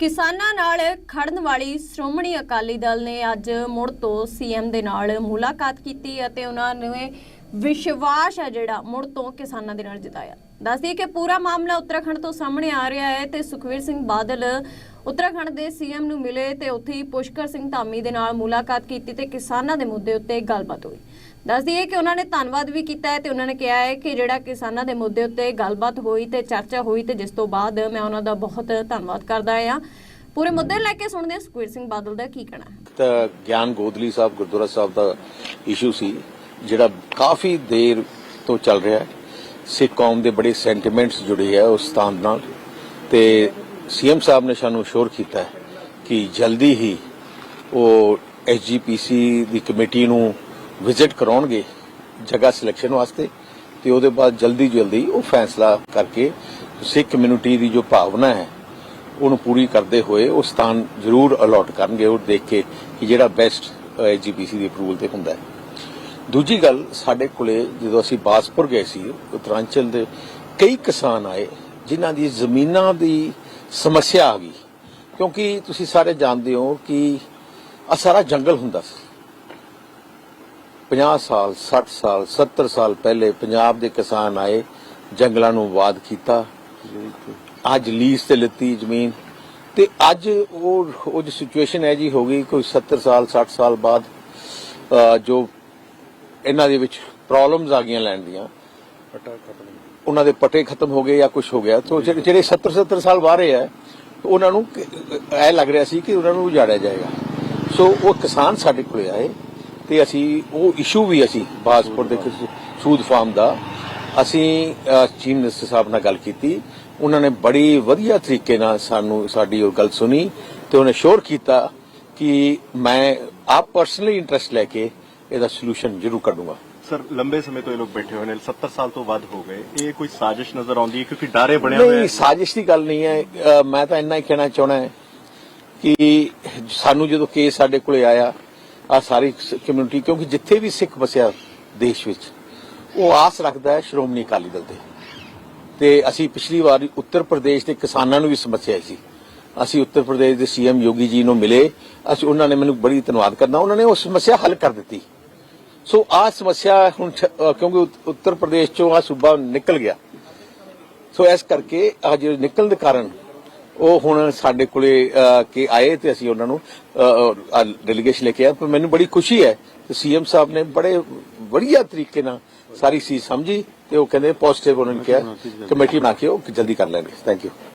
ਕਿਸਾਨਾਂ ਨਾਲ ਖੜਨ ਵਾਲੀ ਸ਼੍ਰੋਮਣੀ ਅਕਾਲੀ ਦਲ ਨੇ ਅੱਜ ਮੁੜ ਤੋਂ ਸੀਐਮ ਦੇ ਨਾਲ ਮੁਲਾਕਾਤ ਕੀਤੀ ਅਤੇ ਉਹਨਾਂ ਨੇ ਵਿਸ਼ਵਾਸ ਹੈ ਜਿਹੜਾ ਮੁੜ ਤੋਂ ਕਿਸਾਨਾਂ ਦੇ ਨਾਲ ਜਤਾਇਆ। ਦੱਸਦੀ ਕਿ ਪੂਰਾ ਮਾਮਲਾ ਉੱਤਰਾਖੰਡ ਤੋਂ ਸਾਹਮਣੇ ਆ ਰਿਹਾ ਹੈ ਤੇ ਸੁਖਵੀਰ ਸਿੰਘ ਬਾਦਲ ਉੱਤਰਾਖੰਡ ਦੇ ਸੀਐਮ ਨੂੰ ਮਿਲੇ ਤੇ ਉੱਥੇ ਹੀ ਪੁਸ਼ਕਰ ਸਿੰਘ ਧਾਮੀ ਦੇ ਨਾਲ ਮੁਲਾਕਾਤ ਕੀਤੀ ਤੇ ਕਿਸਾਨਾਂ ਦੇ ਮੁੱਦੇ ਉੱਤੇ ਗੱਲਬਾਤ ਹੋਈ। ਦੱਸਦੀ ਹੈ ਕਿ ਉਹਨਾਂ ਨੇ ਧੰਨਵਾਦ ਵੀ ਕੀਤਾ ਹੈ ਤੇ ਉਹਨਾਂ ਨੇ ਕਿਹਾ ਹੈ ਕਿ ਜਿਹੜਾ ਕਿਸਾਨਾਂ ਦੇ ਮੁੱਦੇ ਉੱਤੇ ਗੱਲਬਾਤ ਹੋਈ ਤੇ ਚਰਚਾ ਹੋਈ ਤੇ ਜਿਸ ਤੋਂ ਬਾਅਦ ਮੈਂ ਉਹਨਾਂ ਦਾ ਬਹੁਤ ਧੰਨਵਾਦ ਕਰਦਾ ਹਾਂ। ਪੂਰੇ ਮੁੱਦੇ ਲੈ ਕੇ ਸੁਣਦੇ ਹਾਂ ਸੁਖਵੀਰ ਸਿੰਘ ਬਾਦਲ ਦਾ ਕੀ ਕਹਿਣਾ ਹੈ। ਤਾਂ ਗਿਆਨ ਗੋਦਲੀ ਸਾਹਿਬ, ਗੁਰਦੁਆਰਾ ਸਾਹਿਬ ਦਾ ਇਸ਼ੂ ਸੀ। ਜਿਹੜਾ ਕਾਫੀ ਦੇਰ ਤੋਂ ਚੱਲ ਰਿਹਾ ਹੈ ਸਿੱਖ ਕੌਮ ਦੇ ਬੜੇ ਸੈਂਟੀਮੈਂਟਸ ਜੁੜੇ ਹੈ ਉਸ ਸਥਾਨ ਨਾਲ। ਤੇ ਸੀਐਮ ਸਾਹਿਬ ਨੇ ਸਾਨੂੰ ਸ਼ੋਰ ਕੀਤਾ ਹੈ ਕਿ ਜਲਦੀ ਹੀ ਉਹ ਐਸਜੀਪੀਸੀ ਦੀ ਕਮੇਟੀ ਨੂੰ ਵਿਜ਼ਿਟ ਕਰਾਉਣਗੇ ਜਗ੍ਹਾ ਸਿਲੈਕਸ਼ਨ ਵਾਸਤੇ ਤੇ ਉਹਦੇ ਬਾਅਦ ਜਲਦੀ ਜਲਦੀ ਉਹ ਫੈਸਲਾ ਕਰਕੇ ਸਿੱਖ ਕਮਿਊਨਿਟੀ ਦੀ ਜੋ ਭਾਵਨਾ ਹੈ, ਉਹਨੂੰ ਪੂਰੀ ਕਰਦੇ ਹੋਏ ਉਹ ਸਥਾਨ ਜ਼ਰੂਰ ਅਲਾਟ ਕਰਨਗੇ, ਉਹ ਦੇਖ ਕੇ ਕਿ ਜਿਹੜਾ ਬੈਸਟ ਐਜੀਪੀਸੀ ਦੀ ਅਪਰੂਵਲ ਤੇ ਹੁੰਦਾ ਹੈ। ਦੂਜੀ ਗੱਲ, ਸਾਡੇ ਕੋਲੇ ਜਦੋਂ ਅਸੀਂ ਬਾਸਪੁਰ ਗਏ ਸੀ, ਉਤਰਾਂਚਲ ਦੇ ਕਈ ਕਿਸਾਨ ਆਏ, ਜਿਨ੍ਹਾਂ ਦੀ ਜ਼ਮੀਨਾਂ ਦੀ ਸਮੱਸਿਆ ਆ ਗਈ। ਕਿਉਂਕਿ ਤੁਸੀਂ ਸਾਰੇ ਜਾਣਦੇ ਹੋ ਕਿ ਆ ਸਾਰਾ ਜੰਗਲ ਹੁੰਦਾ ਸੀ। 50 ਸਾਲ 60 ਸਾਲ 70 ਸਾਲ ਪਹਿਲੇ ਪੰਜਾਬ ਦੇ ਕਿਸਾਨ ਆਏ, ਜੰਗਲਾਂ ਨੂੰ ਆਬਾਦ ਕੀਤਾ। ਅੱਜ ਲੀਜ਼ ਤੇ ਲਿੱਤੀ ਜ਼ਮੀਨ। ਤੇ ਅੱਜ ਉਹ ਉਹ ਜੋ ਸਿਚੁਏਸ਼ਨ ਹੈ ਜੀ, ਹੋ ਗਈ ਕੋਈ 70 ਸਾਲ 60 ਸਾਲ ਬਾਅਦ ਜੋ ਇਹਨਾਂ ਦੇ ਵਿੱਚ ਪ੍ਰੋਬਲਮਸ ਆ ਗਈਆਂ ਲੈਣ ਦੀਆਂ। ਉਹਨਾਂ ਦੇ ਪਟੇ ਖਤਮ ਹੋ ਗਏ ਜਾਂ ਕੁਝ ਹੋ ਗਿਆ। ਤੋਂ ਜਿਹੜੇ ਜਿਹੜੇ 70 70 ਸਾਲ ਬਾਹਰੇ ਹੈ ਉਹਨਾਂ ਨੂੰ ਐ ਲੱਗ ਰਿਹਾ ਸੀ ਕਿ ਉਹਨਾਂ ਨੂੰ ਉਜਾੜਿਆ ਜਾਏਗਾ। ਸੋ ਉਹ ਕਿਸਾਨ ਸਾਡੇ ਕੋਲੇ ਆਏ ਤੇ ਅਸੀਂ ਉਹ ਇਸ਼ੂ ਵੀ ਅਸੀਂ ਬਾਸਪੁਰ ਦੇ ਸੂਦ ਫਾਰਮ। ਦਾ ਅਸੀਂ ਚੀਫ ਮਿਨਿਸਟਰ ਸਾਹਿਬ ਨਾਲ ਗੱਲ ਕੀਤੀ। ਉਹਨਾਂ ਨੇ ਬੜੀ ਵਧੀਆ ਤਰੀਕੇ ਨਾਲ ਸਾਨੂੰ ਸਾਡੀ ਉਹ ਗੱਲ ਸੁਣੀ ਤੇ ਉਹਨੇ ਸ਼ੋਰ ਕੀਤਾ ਕਿ ਮੈਂ ਆਪ ਪਰਸਨਲੀ ਇੰਟਰਸਟ ਲੈ ਕੇ ਇਹਦਾ ਸੋਲੂਸ਼ਨ ਜ਼ਰੂਰ ਕੱਢੂੰਗਾ। ਸਰ ਲੰਬੇ ਸਮੇਂ ਤੋਂ ਇਹ ਲੋਕ ਬੈਠੇ ਹੋਏ ਨੇ 70 ਸਾਲ ਤੋਂ ਵੱਧ ਹੋ ਗਏ। ਇਹ ਕੋਈ ਸਾਜ਼ਿਸ਼ ਨਜ਼ਰ ਆਉਂਦੀ ਹੈ ਕਿਉਂਕਿ ਡਾਰੇ ਬਣਿਆ ਹੋਇਆ ਨਹੀਂ ਸਾਜ਼ਿਸ਼ ਦੀ ਗੱਲ ਨਹੀਂ ਹੈ। ਮੈਂ ਤਾਂ ਇੰਨਾ ਹੀ ਕਹਿਣਾ ਚਾਹਣਾ ਹੈ ਕਿ ਸਾਨੂੰ ਜਦੋਂ ਕੇਸ ਸਾਡੇ ਕੋਲੇ ਆਇਆ ਆ ਸਾਰੀ ਕਮਿਊਨਿਟੀ ਕਿਉਂਕਿ ਜਿੱਥੇ ਵੀ ਸਿੱਖ ਵਸਿਆ ਦੇਸ਼ ਵਿੱਚ ਉਹ ਆਸ ਰੱਖਦਾ ਹੈ ਸ਼੍ਰੋਮਣੀ ਅਕਾਲੀ ਦਲ ਤੇ। ਤੇ ਅਸੀਂ ਪਿਛਲੀ ਵਾਰ ਉੱਤਰ ਪ੍ਰਦੇਸ਼ ਦੇ ਕਿਸਾਨਾਂ ਨੂੰ ਵੀ ਸਮੱਸਿਆ ਸੀ। ਅਸੀਂ ਉੱਤਰ ਪ੍ਰਦੇਸ਼ ਦੇ ਸੀਐਮ ਯੋਗੀ ਜੀ ਨੂੰ ਮਿਲੇ ਅਸੀਂ ਉਹਨਾਂ ਨੇ ਮੈਨੂੰ ਬੜੀ ਧੰਨਵਾਦ ਕਰਨਾ ਉਹਨਾਂ ਨੇ ਉਹ ਸਮੱਸਿਆ ਹੱਲ ਕਰ ਦਿੱਤੀ। ਸੋ ਆ ਸਮੱਸਿਆ ਹੁਣ ਕਿਉਂਕਿ ਉੱਤ- ਉੱਤਰ ਪ੍ਰਦੇਸ਼ ਚੋਂ ਆ ਸੂਬਾ ਨਿਕਲ ਗਿਆ। ਸੋ ਇਸ ਕਰਕੇ ਅੱਜ ਨਿਕਲਣ ਦੇ ਕਾਰਨ ਉਹ ਹੁਣ ਸਾਡੇ ਕੋਲੇ ਕਿ ਆਏ ਤੇ ਅਸੀਂ ਉਹਨਾਂ ਨੂੰ ਡੈਲੀਗੇਸ਼ਨ ਲੈ ਕੇ ਆਏ। ਪਰ ਮੈਨੂੰ ਬੜੀ ਖੁਸ਼ੀ ਹੈ ਕਿ ਸੀਐਮ ਸਾਹਿਬ ਨੇ ਬੜੇ ਵਧੀਆ ਤਰੀਕੇ ਨਾਲ ਸਾਰੀ ਚੀਜ਼ ਸਮਝੀ ਤੇ ਉਹ ਕਹਿੰਦੇ ਪੋਜ਼ਿਟਿਵ ਉਹਨਾਂ ਨੇ ਕਿਹਾ। ਕਮੇਟੀ ਬਣਾ ਕੇ ਉਹ ਜਲਦੀ ਕਰ ਲੈਣਗੇ। Thank you